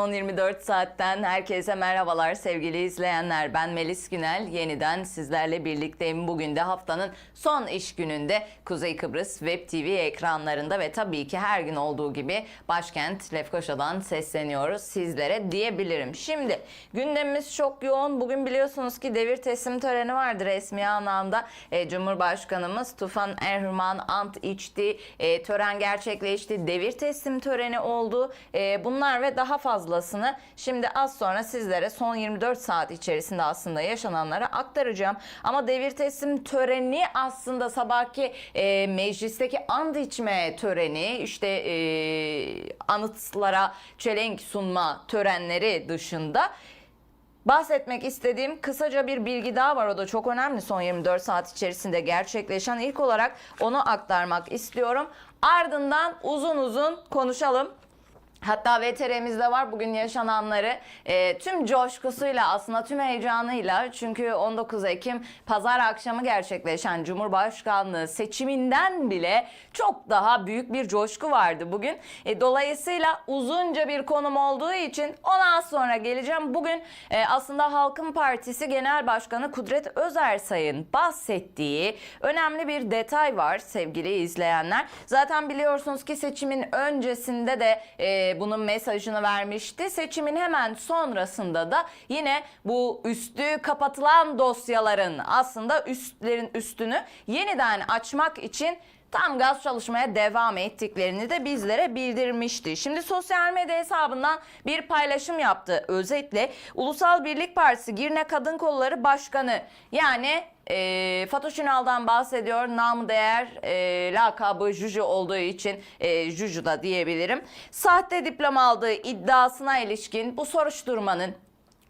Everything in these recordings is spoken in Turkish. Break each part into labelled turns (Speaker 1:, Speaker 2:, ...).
Speaker 1: Son 24 saatten herkese merhabalar sevgili izleyenler. Ben Melis Günel. Yeniden sizlerle birlikteyim. Bugün de haftanın son iş gününde Kuzey Kıbrıs Web TV ekranlarında ve tabii ki her gün olduğu gibi başkent Lefkoşa'dan sesleniyoruz sizlere diyebilirim. Şimdi gündemimiz çok yoğun. Bugün biliyorsunuz ki devir teslim töreni vardı resmi anlamda. E, Cumhurbaşkanımız Tufan Erhürman ant içti. E, tören gerçekleşti. Devir teslim töreni oldu. E, bunlar ve daha fazlasını şimdi az sonra sizlere son 24 saat içerisinde aslında yaşananları aktaracağım. Ama devir teslim töreni aslında sabahki e, meclisteki and içme töreni işte e, anıtlara çelenk sunma törenleri dışında Bahsetmek istediğim kısaca bir bilgi daha var. O da çok önemli son 24 saat içerisinde gerçekleşen. İlk olarak onu aktarmak istiyorum. Ardından uzun uzun konuşalım. Hatta VTR'mizde var bugün yaşananları e, tüm coşkusuyla aslında tüm heyecanıyla çünkü 19 Ekim pazar akşamı gerçekleşen Cumhurbaşkanlığı seçiminden bile çok daha büyük bir coşku vardı bugün. E, dolayısıyla uzunca bir konum olduğu için ona sonra geleceğim. Bugün e, aslında Halkın Partisi Genel Başkanı Kudret Özersay'ın bahsettiği önemli bir detay var sevgili izleyenler. Zaten biliyorsunuz ki seçimin öncesinde de e, bunun mesajını vermişti. Seçimin hemen sonrasında da yine bu üstü kapatılan dosyaların aslında üstlerin üstünü yeniden açmak için tam gaz çalışmaya devam ettiklerini de bizlere bildirmişti. Şimdi sosyal medya hesabından bir paylaşım yaptı. Özetle Ulusal Birlik Partisi Girne Kadın Kolları Başkanı yani e, Fatoş Ünal'dan bahsediyor. Namı değer e, lakabı Juju olduğu için e, Juju da diyebilirim. Sahte diploma aldığı iddiasına ilişkin bu soruşturmanın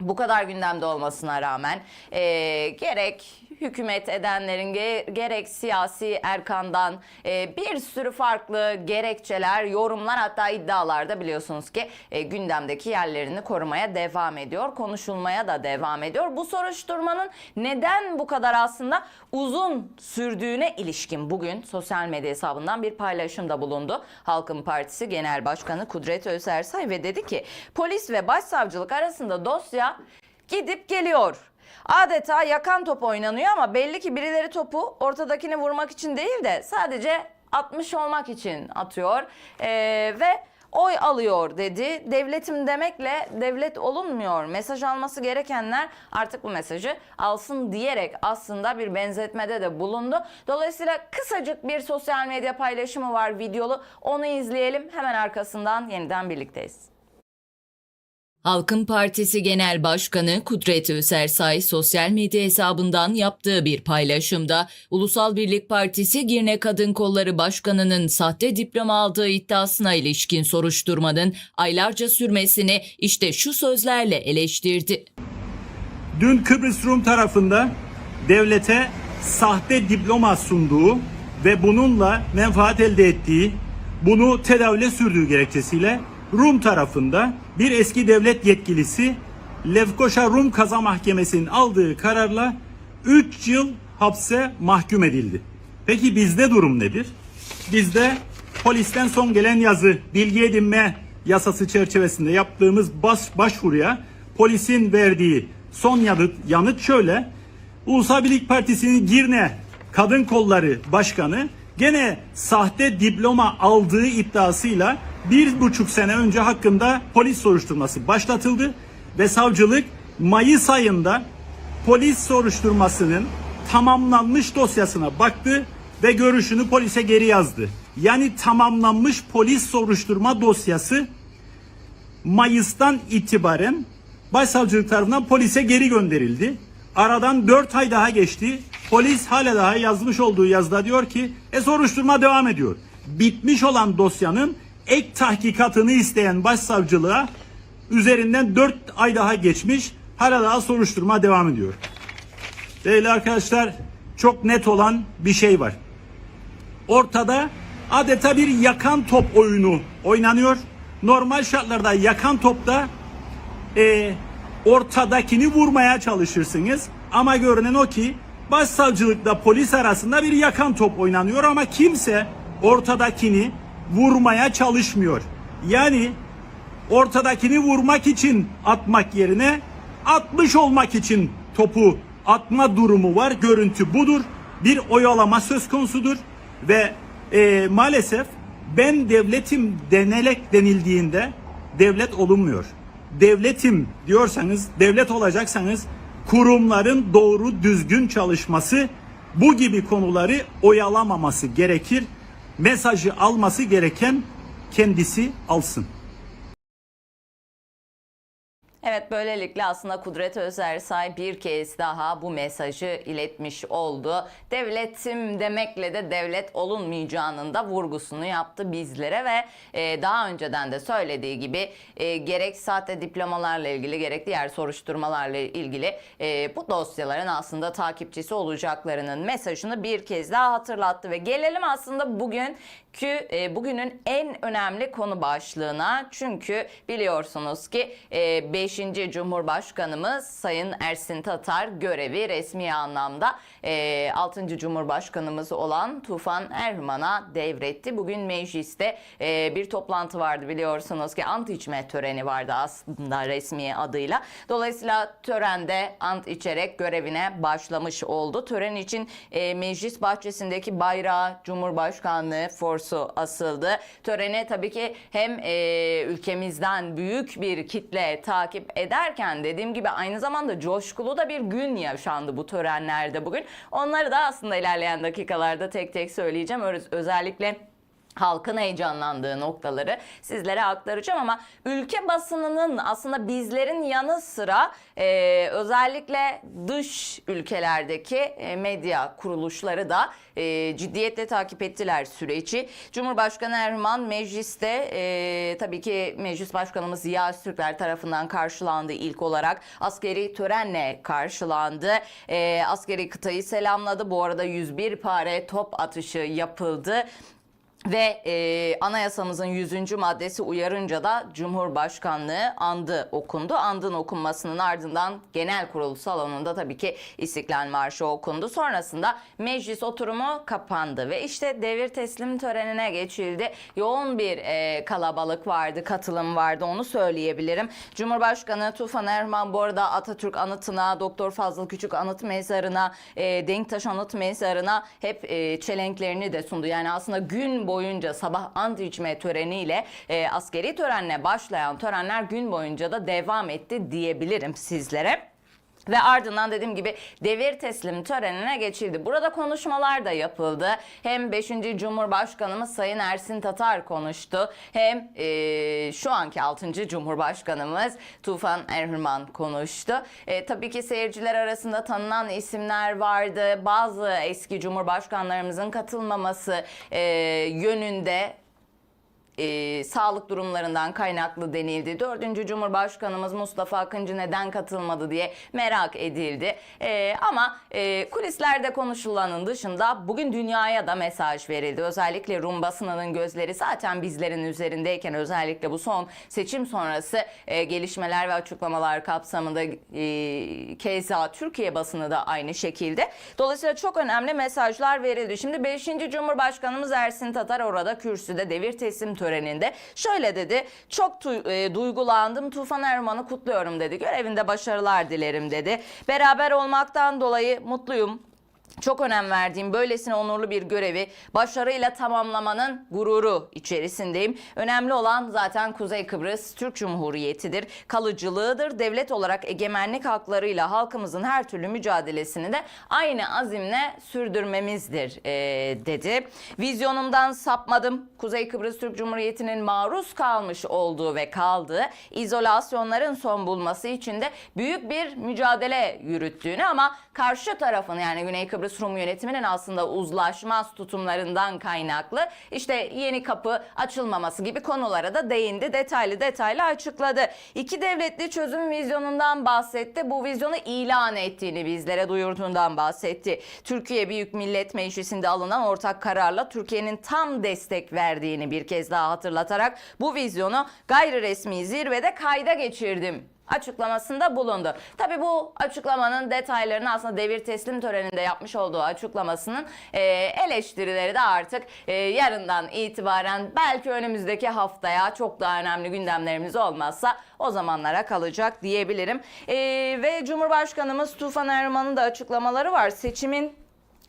Speaker 1: bu kadar gündemde olmasına rağmen e, gerek hükümet edenlerin ge- gerek siyasi erkandan e, bir sürü farklı gerekçeler, yorumlar hatta iddialar da biliyorsunuz ki e, gündemdeki yerlerini korumaya devam ediyor, konuşulmaya da devam ediyor. Bu soruşturmanın neden bu kadar aslında uzun sürdüğüne ilişkin bugün sosyal medya hesabından bir paylaşımda bulundu. Halkın Partisi Genel Başkanı Kudret Özersay ve dedi ki polis ve başsavcılık arasında dosya gidip geliyor. Adeta yakan top oynanıyor ama belli ki birileri topu ortadakini vurmak için değil de sadece 60 olmak için atıyor Ee, ve oy alıyor dedi. Devletim demekle devlet olunmuyor. Mesaj alması gerekenler artık bu mesajı alsın diyerek aslında bir benzetmede de bulundu. Dolayısıyla kısacık bir sosyal medya paylaşımı var videolu. Onu izleyelim. Hemen arkasından yeniden birlikteyiz.
Speaker 2: Halkın Partisi Genel Başkanı Kudret Özersay sosyal medya hesabından yaptığı bir paylaşımda Ulusal Birlik Partisi Girne Kadın Kolları Başkanı'nın sahte diploma aldığı iddiasına ilişkin soruşturmanın aylarca sürmesini işte şu sözlerle eleştirdi.
Speaker 3: Dün Kıbrıs Rum tarafında devlete sahte diploma sunduğu ve bununla menfaat elde ettiği, bunu tedavüle sürdüğü gerekçesiyle Rum tarafında bir eski devlet yetkilisi Lefkoşa Rum Kaza Mahkemesi'nin aldığı kararla 3 yıl hapse mahkum edildi. Peki bizde durum nedir? Bizde polisten son gelen yazı bilgi edinme yasası çerçevesinde yaptığımız bas, başvuruya polisin verdiği son yanıt, yanıt şöyle. Ulusal Birlik Partisi'nin Girne Kadın Kolları Başkanı gene sahte diploma aldığı iddiasıyla bir buçuk sene önce hakkında polis soruşturması başlatıldı ve savcılık Mayıs ayında polis soruşturmasının tamamlanmış dosyasına baktı ve görüşünü polise geri yazdı. Yani tamamlanmış polis soruşturma dosyası Mayıs'tan itibaren başsavcılık tarafından polise geri gönderildi. Aradan 4 ay daha geçti. Polis hala daha yazmış olduğu yazıda diyor ki e soruşturma devam ediyor. Bitmiş olan dosyanın ek tahkikatını isteyen başsavcılığa üzerinden 4 ay daha geçmiş. Hala daha soruşturma devam ediyor. Değerli arkadaşlar çok net olan bir şey var. Ortada adeta bir yakan top oyunu oynanıyor. Normal şartlarda yakan topta e, ortadakini vurmaya çalışırsınız. Ama görünen o ki başsavcılıkla polis arasında bir yakan top oynanıyor ama kimse ortadakini vurmaya çalışmıyor. Yani ortadakini vurmak için atmak yerine atmış olmak için topu atma durumu var. Görüntü budur. Bir oyalama söz konusudur ve e, maalesef ben devletim denelek denildiğinde devlet olunmuyor. Devletim diyorsanız, devlet olacaksanız kurumların doğru düzgün çalışması bu gibi konuları oyalamaması gerekir. Mesajı alması gereken kendisi alsın.
Speaker 1: Evet böylelikle aslında Kudret Özersay bir kez daha bu mesajı iletmiş oldu. Devletim demekle de devlet olunmayacağının da vurgusunu yaptı bizlere ve e, daha önceden de söylediği gibi e, gerek sahte diplomalarla ilgili gerek diğer soruşturmalarla ilgili e, bu dosyaların aslında takipçisi olacaklarının mesajını bir kez daha hatırlattı ve gelelim aslında bugün ki e, bugünün en önemli konu başlığına çünkü biliyorsunuz ki e, 5. Cumhurbaşkanımız Sayın Ersin Tatar görevi resmi anlamda e, 6. Cumhurbaşkanımız olan Tufan Erman'a devretti. Bugün mecliste e, bir toplantı vardı biliyorsunuz ki ant içme töreni vardı aslında resmi adıyla. Dolayısıyla törende ant içerek görevine başlamış oldu. Tören için e, meclis bahçesindeki bayrağı Cumhurbaşkanlığı forsu asıldı. Törene tabii ki hem e, ülkemizden büyük bir kitle takip ederken dediğim gibi aynı zamanda coşkulu da bir gün yaşandı bu törenlerde bugün. Onları da aslında ilerleyen dakikalarda tek tek söyleyeceğim. Öz- Özellikle halkın heyecanlandığı noktaları sizlere aktaracağım ama ülke basınının aslında bizlerin yanı sıra e, özellikle dış ülkelerdeki e, medya kuruluşları da e, ciddiyetle takip ettiler süreci. Cumhurbaşkanı Erdoğan mecliste e, tabii ki Meclis Başkanımız Ziya Öztürkler tarafından karşılandı ilk olarak. Askeri törenle karşılandı. E, askeri kıtayı selamladı. Bu arada 101 pare top atışı yapıldı. Ve e, anayasamızın 100. maddesi uyarınca da Cumhurbaşkanlığı andı okundu. Andın okunmasının ardından genel kurul salonunda tabii ki İstiklal Marşı okundu. Sonrasında meclis oturumu kapandı ve işte devir teslim törenine geçildi. Yoğun bir e, kalabalık vardı, katılım vardı onu söyleyebilirim. Cumhurbaşkanı Tufan Erman bu arada Atatürk anıtına, Doktor Fazıl Küçük anıt mezarına, e, Denktaş anıt mezarına hep e, çelenklerini de sundu. Yani aslında gün boyunca sabah ant içme töreniyle e, askeri törenle başlayan törenler gün boyunca da devam etti diyebilirim sizlere. Ve ardından dediğim gibi devir teslim törenine geçildi. Burada konuşmalar da yapıldı. Hem 5. Cumhurbaşkanımız Sayın Ersin Tatar konuştu. Hem e, şu anki 6. Cumhurbaşkanımız Tufan Erhürman konuştu. E, tabii ki seyirciler arasında tanınan isimler vardı. Bazı eski cumhurbaşkanlarımızın katılmaması e, yönünde e, sağlık durumlarından kaynaklı denildi. Dördüncü Cumhurbaşkanımız Mustafa Akıncı neden katılmadı diye merak edildi. E, ama e, kulislerde konuşulanın dışında bugün dünyaya da mesaj verildi. Özellikle Rum basınının gözleri zaten bizlerin üzerindeyken özellikle bu son seçim sonrası e, gelişmeler ve açıklamalar kapsamında e, keza Türkiye basını da aynı şekilde. Dolayısıyla çok önemli mesajlar verildi. Şimdi 5. Cumhurbaşkanımız Ersin Tatar orada kürsüde devir teslim töreninde şöyle dedi. Çok tu- e, duygulandım. Tufan Erman'ı kutluyorum dedi. Görevinde başarılar dilerim dedi. Beraber olmaktan dolayı mutluyum. Çok önem verdiğim böylesine onurlu bir görevi başarıyla tamamlamanın gururu içerisindeyim. Önemli olan zaten Kuzey Kıbrıs Türk Cumhuriyeti'dir. Kalıcılığıdır. Devlet olarak egemenlik haklarıyla halkımızın her türlü mücadelesini de aynı azimle sürdürmemizdir e, dedi. Vizyonumdan sapmadım. Kuzey Kıbrıs Türk Cumhuriyeti'nin maruz kalmış olduğu ve kaldığı izolasyonların son bulması için de büyük bir mücadele yürüttüğünü ama karşı tarafın yani Güney Kıbrıs Rum yönetiminin aslında uzlaşmaz tutumlarından kaynaklı işte yeni kapı açılmaması gibi konulara da değindi. Detaylı detaylı açıkladı. İki devletli çözüm vizyonundan bahsetti. Bu vizyonu ilan ettiğini bizlere duyurduğundan bahsetti. Türkiye Büyük Millet Meclisi'nde alınan ortak kararla Türkiye'nin tam destek verdiğini bir kez daha hatırlatarak bu vizyonu gayri resmi zirvede kayda geçirdim açıklamasında bulundu. Tabi bu açıklamanın detaylarını aslında devir teslim töreninde yapmış olduğu açıklamasının e, eleştirileri de artık e, yarından itibaren belki önümüzdeki haftaya çok daha önemli gündemlerimiz olmazsa o zamanlara kalacak diyebilirim. E, ve Cumhurbaşkanımız Tufan Erman'ın da açıklamaları var. Seçimin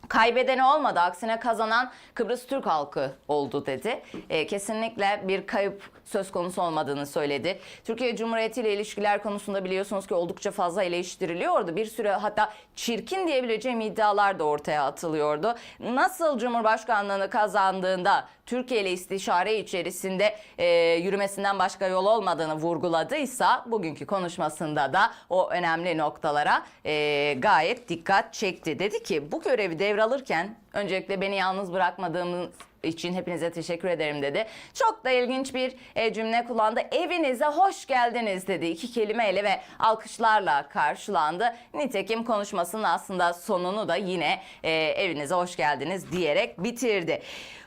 Speaker 1: Kaybedeni olmadı aksine kazanan Kıbrıs Türk halkı oldu dedi. E, kesinlikle bir kayıp söz konusu olmadığını söyledi. Türkiye Cumhuriyeti ile ilişkiler konusunda biliyorsunuz ki oldukça fazla eleştiriliyordu. Bir süre hatta çirkin diyebileceğim iddialar da ortaya atılıyordu. Nasıl Cumhurbaşkanlığını kazandığında Türkiye ile istişare içerisinde e, yürümesinden başka yol olmadığını vurguladıysa bugünkü konuşmasında da o önemli noktalara e, gayet dikkat çekti. Dedi ki bu görevi devralırken öncelikle beni yalnız bırakmadığımız için hepinize teşekkür ederim dedi. Çok da ilginç bir e, cümle kullandı. Evinize hoş geldiniz dedi. İki kelimeyle ve alkışlarla karşılandı. Nitekim konuşmasının aslında sonunu da yine e, evinize hoş geldiniz diyerek bitirdi.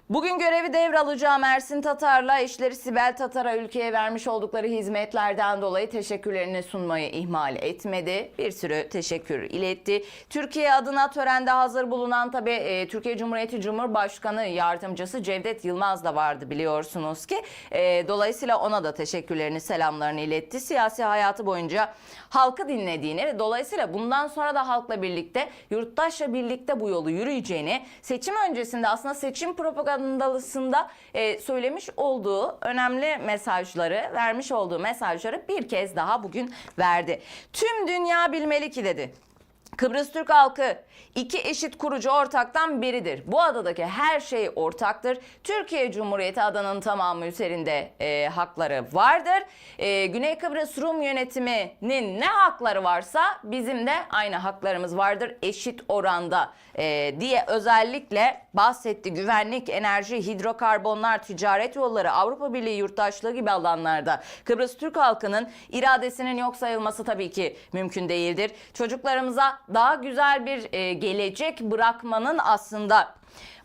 Speaker 1: Bugün görevi devralacağım Ersin Tatar'la eşleri Sibel Tatar'a ülkeye vermiş oldukları hizmetlerden dolayı teşekkürlerini sunmayı ihmal etmedi. Bir sürü teşekkür iletti. Türkiye adına törende hazır bulunan tabii e, Türkiye Cumhuriyeti Cumhurbaşkanı Yardımcısı Cevdet Yılmaz da vardı biliyorsunuz ki. E, dolayısıyla ona da teşekkürlerini, selamlarını iletti. Siyasi hayatı boyunca halkı dinlediğini ve dolayısıyla bundan sonra da halkla birlikte, yurttaşla birlikte bu yolu yürüyeceğini, seçim öncesinde aslında seçim propagandalısında e, söylemiş olduğu önemli mesajları, vermiş olduğu mesajları bir kez daha bugün verdi. Tüm dünya bilmeli ki dedi. Kıbrıs Türk halkı iki eşit kurucu ortaktan biridir. Bu adadaki her şey ortaktır. Türkiye Cumhuriyeti adanın tamamı üzerinde e, hakları vardır. E, Güney Kıbrıs Rum yönetiminin ne hakları varsa bizim de aynı haklarımız vardır eşit oranda e, diye özellikle bahsetti. Güvenlik, enerji, hidrokarbonlar, ticaret yolları, Avrupa Birliği yurttaşlığı gibi alanlarda Kıbrıs Türk halkının iradesinin yok sayılması tabii ki mümkün değildir. Çocuklarımıza daha güzel bir e, gelecek bırakmanın aslında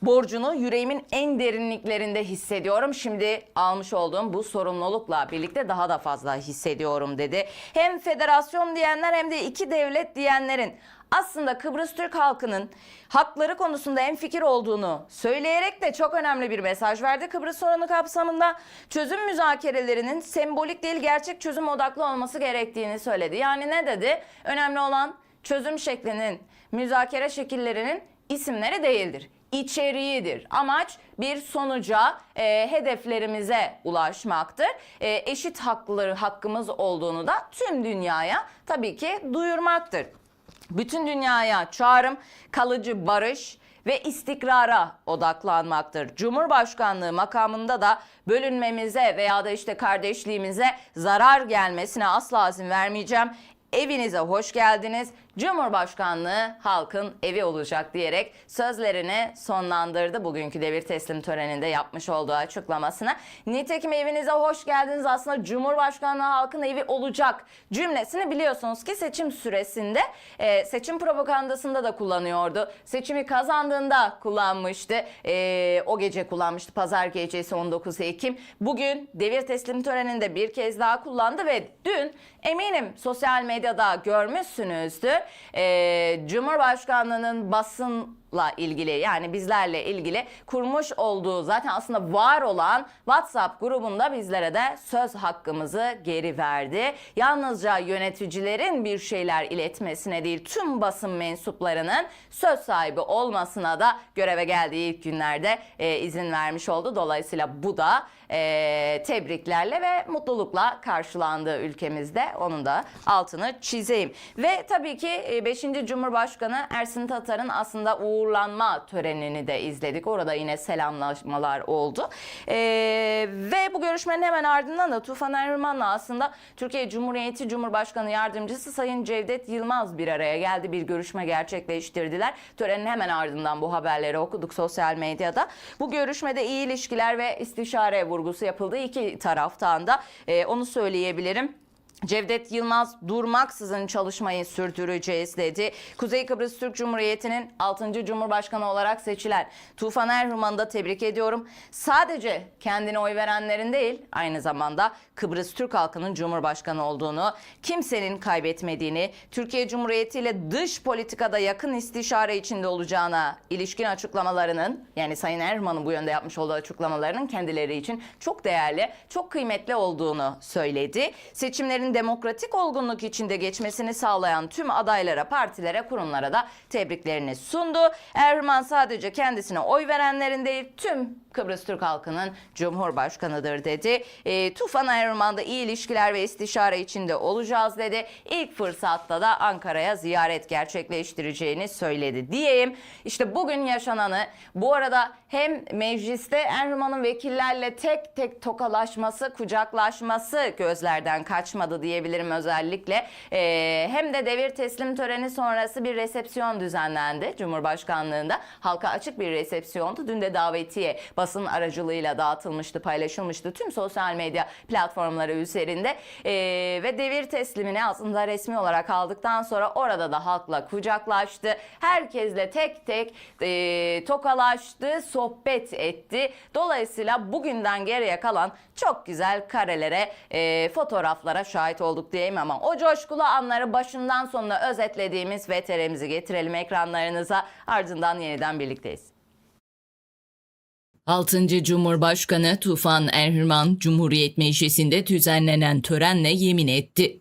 Speaker 1: borcunu yüreğimin en derinliklerinde hissediyorum. Şimdi almış olduğum bu sorumlulukla birlikte daha da fazla hissediyorum dedi. Hem federasyon diyenler hem de iki devlet diyenlerin aslında Kıbrıs Türk halkının hakları konusunda en fikir olduğunu söyleyerek de çok önemli bir mesaj verdi. Kıbrıs sorunu kapsamında çözüm müzakerelerinin sembolik değil gerçek çözüm odaklı olması gerektiğini söyledi. Yani ne dedi? Önemli olan çözüm şeklinin, müzakere şekillerinin isimleri değildir içeriğidir. Amaç bir sonuca, e, hedeflerimize ulaşmaktır. E, eşit hakları hakkımız olduğunu da tüm dünyaya tabii ki duyurmaktır. Bütün dünyaya çağrım kalıcı barış ve istikrara odaklanmaktır. Cumhurbaşkanlığı makamında da bölünmemize veya da işte kardeşliğimize zarar gelmesine asla izin vermeyeceğim. Evinize hoş geldiniz. Cumhurbaşkanlığı halkın evi olacak diyerek sözlerini sonlandırdı bugünkü devir teslim töreninde yapmış olduğu açıklamasına. Nitekim evinize hoş geldiniz aslında Cumhurbaşkanlığı halkın evi olacak cümlesini biliyorsunuz ki seçim süresinde e, seçim propagandasında da kullanıyordu. Seçimi kazandığında kullanmıştı. E, o gece kullanmıştı. Pazar gecesi 19 Ekim. Bugün devir teslim töreninde bir kez daha kullandı ve dün eminim sosyal medyada görmüşsünüzdür e, Cumhurbaşkanlığının basınla ilgili yani bizlerle ilgili kurmuş olduğu zaten aslında var olan WhatsApp grubunda bizlere de söz hakkımızı geri verdi. Yalnızca yöneticilerin bir şeyler iletmesine değil tüm basın mensuplarının söz sahibi olmasına da göreve geldiği ilk günlerde e, izin vermiş oldu. Dolayısıyla bu da e, tebriklerle ve mutlulukla karşılandığı ülkemizde onun da altını çizeyim. Ve tabii ki 5. Cumhurbaşkanı Ersin Tatar'ın aslında uğurlanma törenini de izledik. Orada yine selamlaşmalar oldu. E, ve bu görüşmenin hemen ardından da Tufan Erman'la aslında Türkiye Cumhuriyeti Cumhurbaşkanı Yardımcısı Sayın Cevdet Yılmaz bir araya geldi. Bir görüşme gerçekleştirdiler. Törenin hemen ardından bu haberleri okuduk sosyal medyada. Bu görüşmede iyi ilişkiler ve istişare vurgusu yapıldı iki taraftan da. E, onu söyleyebilirim. Cevdet Yılmaz durmaksızın çalışmayı sürdüreceğiz dedi. Kuzey Kıbrıs Türk Cumhuriyeti'nin 6. Cumhurbaşkanı olarak seçilen Tufan Erhuman'ı da tebrik ediyorum. Sadece kendine oy verenlerin değil aynı zamanda Kıbrıs Türk halkının Cumhurbaşkanı olduğunu, kimsenin kaybetmediğini, Türkiye Cumhuriyeti ile dış politikada yakın istişare içinde olacağına ilişkin açıklamalarının yani Sayın Erhuman'ın bu yönde yapmış olduğu açıklamalarının kendileri için çok değerli, çok kıymetli olduğunu söyledi. Seçimlerin demokratik olgunluk içinde geçmesini sağlayan tüm adaylara, partilere, kurumlara da tebriklerini sundu. Erman sadece kendisine oy verenlerin değil tüm Kıbrıs Türk halkının Cumhurbaşkanıdır dedi. E, Tufan Erman'da iyi ilişkiler ve istişare içinde olacağız dedi. İlk fırsatta da Ankara'ya ziyaret gerçekleştireceğini söyledi diyeyim. İşte bugün yaşananı bu arada hem mecliste Erman'ın vekillerle tek tek tokalaşması, kucaklaşması gözlerden kaçmadı diyebilirim özellikle. E, hem de devir teslim töreni sonrası bir resepsiyon düzenlendi Cumhurbaşkanlığında. Halka açık bir resepsiyondu. Dün de davetiye basın aracılığıyla dağıtılmıştı, paylaşılmıştı tüm sosyal medya platformları üzerinde. E, ve devir teslimini aslında resmi olarak aldıktan sonra orada da halkla kucaklaştı. Herkesle tek tek e, tokalaştı, sohbet etti. Dolayısıyla bugünden geriye kalan çok güzel karelere, e, fotoğraflara şahit olduk diyeyim ama o coşkulu anları başından sonuna özetlediğimiz VTR'mizi getirelim ekranlarınıza. Ardından yeniden birlikteyiz.
Speaker 2: 6. Cumhurbaşkanı Tufan Erhürman, Cumhuriyet Meclisi'nde düzenlenen törenle yemin etti.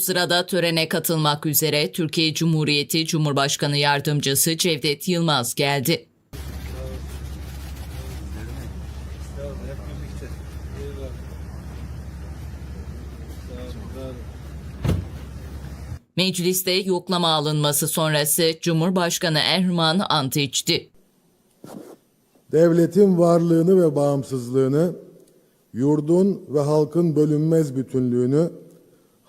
Speaker 2: Sırada törene katılmak üzere Türkiye Cumhuriyeti Cumhurbaşkanı Yardımcısı Cevdet Yılmaz geldi. Mecliste yoklama alınması sonrası Cumhurbaşkanı Erman ant içti.
Speaker 4: devletin varlığını ve bağımsızlığını, yurdun ve halkın bölünmez bütünlüğünü,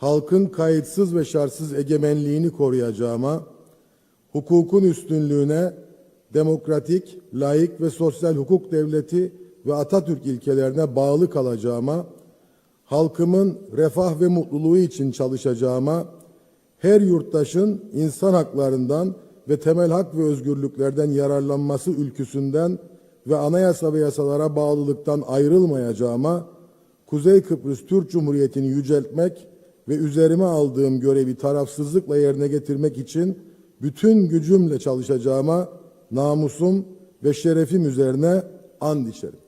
Speaker 4: halkın kayıtsız ve şartsız egemenliğini koruyacağıma, hukukun üstünlüğüne, demokratik, laik ve sosyal hukuk devleti ve Atatürk ilkelerine bağlı kalacağıma, halkımın refah ve mutluluğu için çalışacağıma, her yurttaşın insan haklarından ve temel hak ve özgürlüklerden yararlanması ülküsünden ve anayasa ve yasalara bağlılıktan ayrılmayacağıma, Kuzey Kıbrıs Türk Cumhuriyeti'ni yüceltmek ve üzerime aldığım görevi tarafsızlıkla yerine getirmek için bütün gücümle çalışacağıma namusum ve şerefim üzerine and içerim.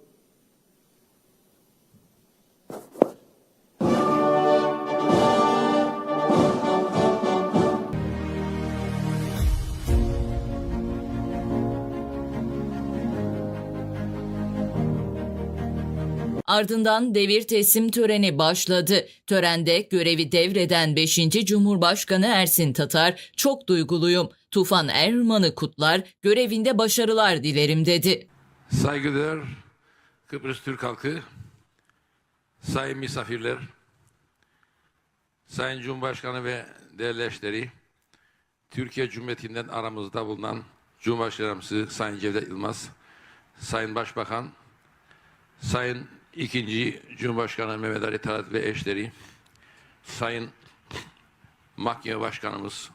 Speaker 2: Ardından devir teslim töreni başladı. Törende görevi devreden 5. Cumhurbaşkanı Ersin Tatar çok duyguluyum. Tufan Erman'ı kutlar, görevinde başarılar dilerim dedi.
Speaker 5: Saygıdeğer Kıbrıs Türk halkı, sayın misafirler, sayın Cumhurbaşkanı ve değerli eşleri, Türkiye Cumhuriyeti'nden aramızda bulunan Cumhurbaşkanımız Sayın Cevdet Yılmaz, Sayın Başbakan, Sayın ikinci Cumhurbaşkanı Mehmet Ali Talat ve eşleri, Sayın Mahkeme Başkanımız,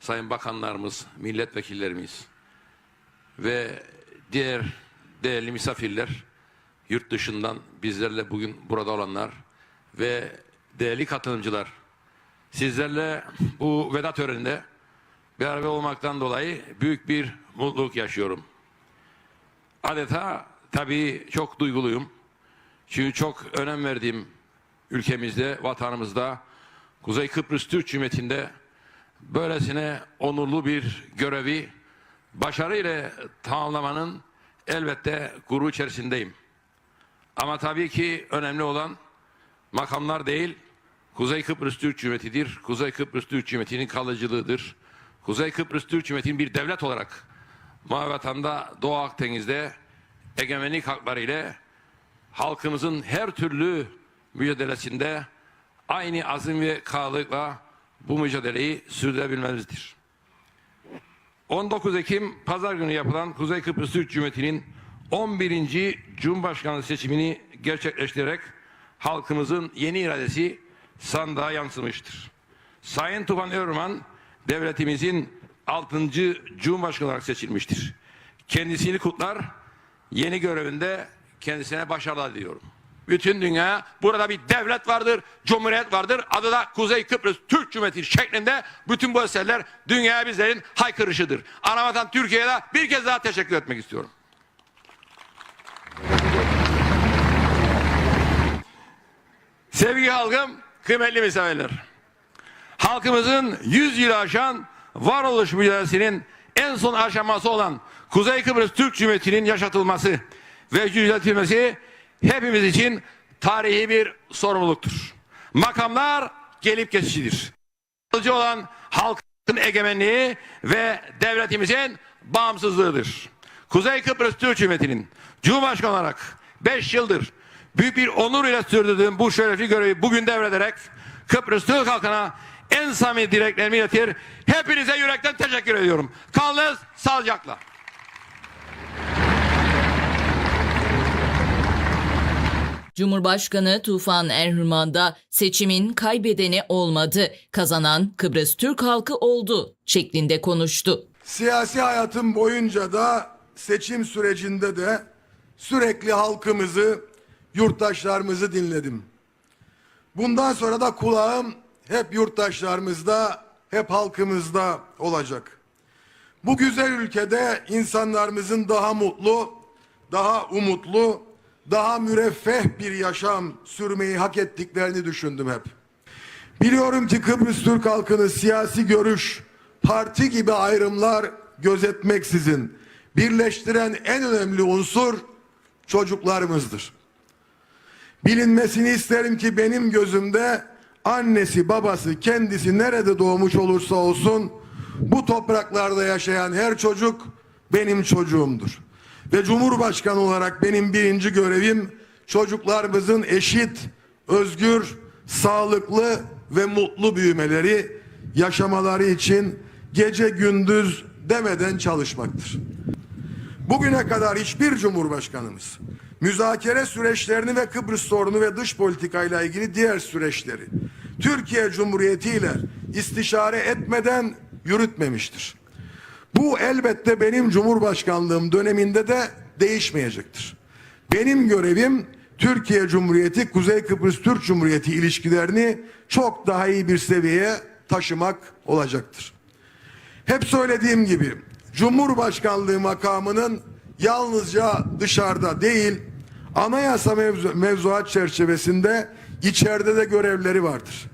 Speaker 5: Sayın Bakanlarımız, milletvekillerimiz ve diğer değerli misafirler, yurt dışından bizlerle bugün burada olanlar ve değerli katılımcılar, sizlerle bu veda töreninde arada olmaktan dolayı büyük bir mutluluk yaşıyorum. Adeta tabii çok duyguluyum. Çünkü çok önem verdiğim ülkemizde, vatanımızda Kuzey Kıbrıs Türk Cumhuriyeti'nde böylesine onurlu bir görevi başarıyla tamamlamanın elbette gurur içerisindeyim. Ama tabii ki önemli olan makamlar değil, Kuzey Kıbrıs Türk Cumhuriyeti'dir. Kuzey Kıbrıs Türk Cumhuriyeti'nin kalıcılığıdır. Kuzey Kıbrıs Türk Cumhuriyeti'nin bir devlet olarak Mavi Vatan'da Doğu Akdeniz'de egemenlik hakları ile halkımızın her türlü mücadelesinde aynı azim ve kararlılıkla bu mücadeleyi sürdürebilmemizdir. 19 Ekim Pazar günü yapılan Kuzey Kıbrıs Türk Cumhuriyeti'nin 11. Cumhurbaşkanlığı seçimini gerçekleştirerek halkımızın yeni iradesi sandığa yansımıştır. Sayın Tufan Erman devletimizin 6. Cumhurbaşkanı olarak seçilmiştir. Kendisini kutlar, yeni görevinde kendisine başarılar diliyorum. Bütün dünya burada bir devlet vardır, cumhuriyet vardır. Adı da Kuzey Kıbrıs Türk Cumhuriyeti şeklinde bütün bu eserler dünyaya bizlerin haykırışıdır. Anavatan Türkiye'ye bir kez daha teşekkür etmek istiyorum. Sevgili halkım, kıymetli misafirler. Halkımızın 100 yılı aşan varoluş mücadelesinin en son aşaması olan Kuzey Kıbrıs Türk Cumhuriyeti'nin yaşatılması ve yüceltilmesi hepimiz için tarihi bir sorumluluktur. Makamlar gelip geçicidir. Kalıcı olan halkın egemenliği ve devletimizin bağımsızlığıdır. Kuzey Kıbrıs Türk Cumhuriyeti'nin Cumhurbaşkanı olarak 5 yıldır büyük bir onur ile sürdürdüğüm bu şerefli görevi bugün devrederek Kıbrıs Türk halkına en samimi dileklerimi iletir. Hepinize yürekten teşekkür ediyorum. Kalınız sağlıcakla.
Speaker 2: Cumhurbaşkanı Tufan Erhürman da seçimin kaybedeni olmadı, kazanan Kıbrıs Türk halkı oldu şeklinde konuştu.
Speaker 4: Siyasi hayatım boyunca da seçim sürecinde de sürekli halkımızı, yurttaşlarımızı dinledim. Bundan sonra da kulağım hep yurttaşlarımızda, hep halkımızda olacak. Bu güzel ülkede insanlarımızın daha mutlu, daha umutlu, daha müreffeh bir yaşam sürmeyi hak ettiklerini düşündüm hep. Biliyorum ki Kıbrıs Türk halkını siyasi görüş, parti gibi ayrımlar gözetmeksizin birleştiren en önemli unsur çocuklarımızdır. Bilinmesini isterim ki benim gözümde annesi babası kendisi nerede doğmuş olursa olsun bu topraklarda yaşayan her çocuk benim çocuğumdur. Ve Cumhurbaşkanı olarak benim birinci görevim çocuklarımızın eşit, özgür, sağlıklı ve mutlu büyümeleri, yaşamaları için gece gündüz demeden çalışmaktır. Bugüne kadar hiçbir cumhurbaşkanımız müzakere süreçlerini ve Kıbrıs sorunu ve dış politikayla ilgili diğer süreçleri Türkiye Cumhuriyeti ile istişare etmeden yürütmemiştir. Bu elbette benim cumhurbaşkanlığım döneminde de değişmeyecektir. Benim görevim Türkiye Cumhuriyeti Kuzey Kıbrıs Türk Cumhuriyeti ilişkilerini çok daha iyi bir seviyeye taşımak olacaktır. Hep söylediğim gibi Cumhurbaşkanlığı makamının yalnızca dışarıda değil anayasa mevzu, mevzuat çerçevesinde içeride de görevleri vardır.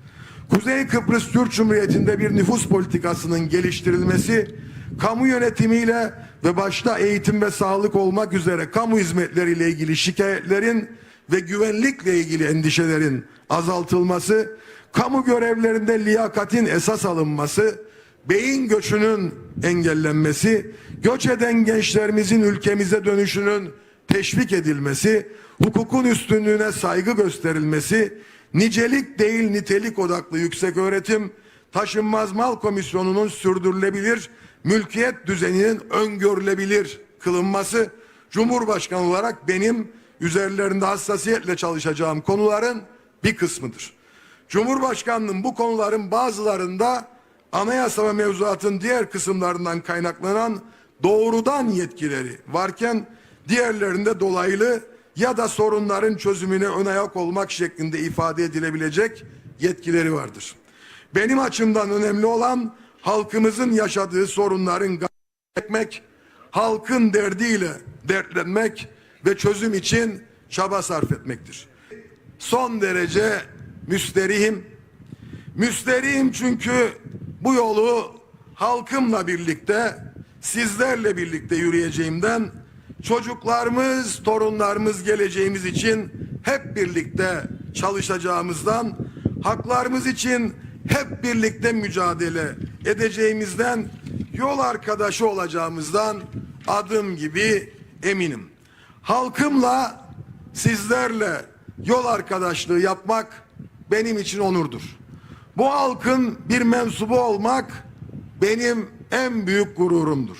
Speaker 4: Kuzey Kıbrıs Türk Cumhuriyeti'nde bir nüfus politikasının geliştirilmesi, kamu yönetimiyle ve başta eğitim ve sağlık olmak üzere kamu hizmetleriyle ilgili şikayetlerin ve güvenlikle ilgili endişelerin azaltılması, kamu görevlerinde liyakatin esas alınması, beyin göçünün engellenmesi, göç eden gençlerimizin ülkemize dönüşünün teşvik edilmesi, hukukun üstünlüğüne saygı gösterilmesi, nicelik değil nitelik odaklı yüksek öğretim, taşınmaz mal komisyonunun sürdürülebilir mülkiyet düzeninin öngörülebilir kılınması, Cumhurbaşkanı olarak benim üzerlerinde hassasiyetle çalışacağım konuların bir kısmıdır. Cumhurbaşkanlığım bu konuların bazılarında anayasa ve mevzuatın diğer kısımlarından kaynaklanan doğrudan yetkileri varken diğerlerinde dolaylı ya da sorunların çözümüne ön ayak olmak şeklinde ifade edilebilecek yetkileri vardır. Benim açımdan önemli olan halkımızın yaşadığı sorunların etmek, halkın derdiyle dertlenmek ve çözüm için çaba sarf etmektir. Son derece müsterihim Müsterihim çünkü bu yolu halkımla birlikte, sizlerle birlikte yürüyeceğimden çocuklarımız, torunlarımız geleceğimiz için hep birlikte çalışacağımızdan, haklarımız için hep birlikte mücadele edeceğimizden, yol arkadaşı olacağımızdan adım gibi eminim. Halkımla, sizlerle yol arkadaşlığı yapmak benim için onurdur. Bu halkın bir mensubu olmak benim en büyük gururumdur.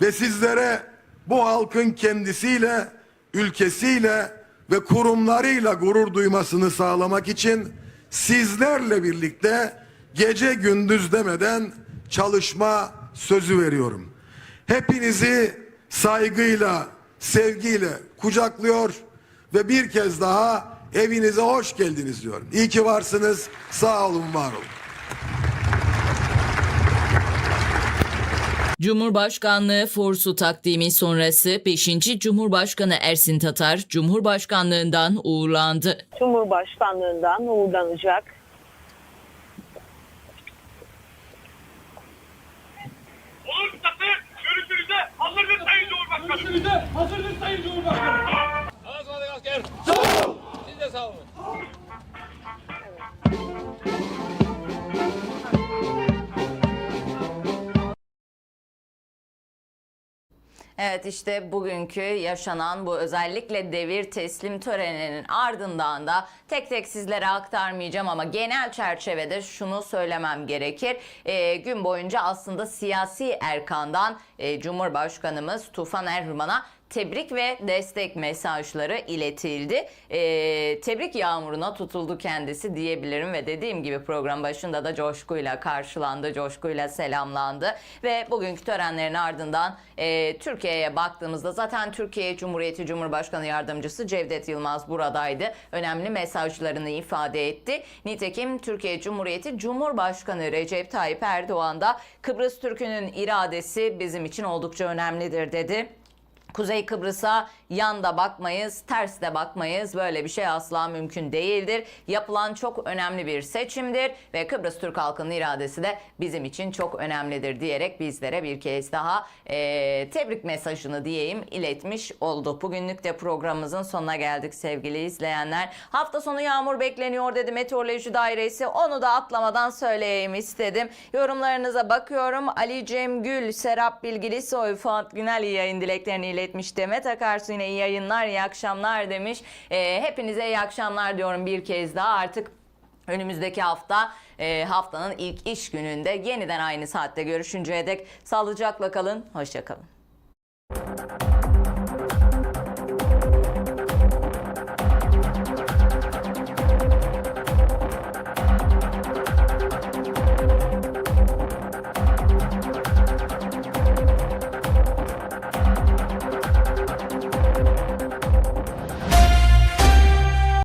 Speaker 4: Ve sizlere bu halkın kendisiyle, ülkesiyle ve kurumlarıyla gurur duymasını sağlamak için sizlerle birlikte gece gündüz demeden çalışma sözü veriyorum. Hepinizi saygıyla, sevgiyle kucaklıyor ve bir kez daha evinize hoş geldiniz diyorum. İyi ki varsınız. Sağ olun, var olun.
Speaker 2: Cumhurbaşkanlığı forsu takdimi sonrası 5. Cumhurbaşkanı Ersin Tatar Cumhurbaşkanlığından uğurlandı.
Speaker 6: Cumhurbaşkanlığından uğurlanacak.
Speaker 7: Olur Mustafa. Görüşürüze. Hazırdır Sayın Cumhurbaşkanı. Görüşürüze. Hazırdır Sayın Cumhurbaşkanı. Ağız asker. asker. Sağ olun. Siz de sağ olun.
Speaker 1: Evet işte bugünkü yaşanan bu özellikle devir teslim töreninin ardından da tek tek sizlere aktarmayacağım ama genel çerçevede şunu söylemem gerekir. Ee, gün boyunca aslında siyasi erkandan e, Cumhurbaşkanımız Tufan Erhman'a tebrik ve destek mesajları iletildi. Ee, tebrik yağmuruna tutuldu kendisi diyebilirim ve dediğim gibi program başında da coşkuyla karşılandı, coşkuyla selamlandı ve bugünkü törenlerin ardından e, Türkiye'ye baktığımızda zaten Türkiye Cumhuriyeti Cumhurbaşkanı Yardımcısı Cevdet Yılmaz buradaydı. Önemli mesajlarını ifade etti. Nitekim Türkiye Cumhuriyeti Cumhurbaşkanı Recep Tayyip Erdoğan da Kıbrıs Türk'ünün iradesi bizim için oldukça önemlidir dedi. Kuzey Kıbrıs'a yan da bakmayız, ters de bakmayız. Böyle bir şey asla mümkün değildir. Yapılan çok önemli bir seçimdir ve Kıbrıs Türk halkının iradesi de bizim için çok önemlidir diyerek bizlere bir kez daha eee, tebrik mesajını diyeyim iletmiş oldu. Bugünlük de programımızın sonuna geldik sevgili izleyenler. Hafta sonu yağmur bekleniyor dedi Meteoroloji Dairesi. Onu da atlamadan söyleyeyim istedim. Yorumlarınıza bakıyorum. Ali Cem Gül, Serap Bilgilisoy, Fuat Günel yayın dileklerini iletmiş. Demet Akarsu yine iyi yayınlar, iyi akşamlar demiş. Ee, hepinize iyi akşamlar diyorum bir kez daha. Artık Önümüzdeki hafta e, haftanın ilk iş gününde yeniden aynı saatte görüşünceye dek sağlıcakla kalın, hoşça kalın.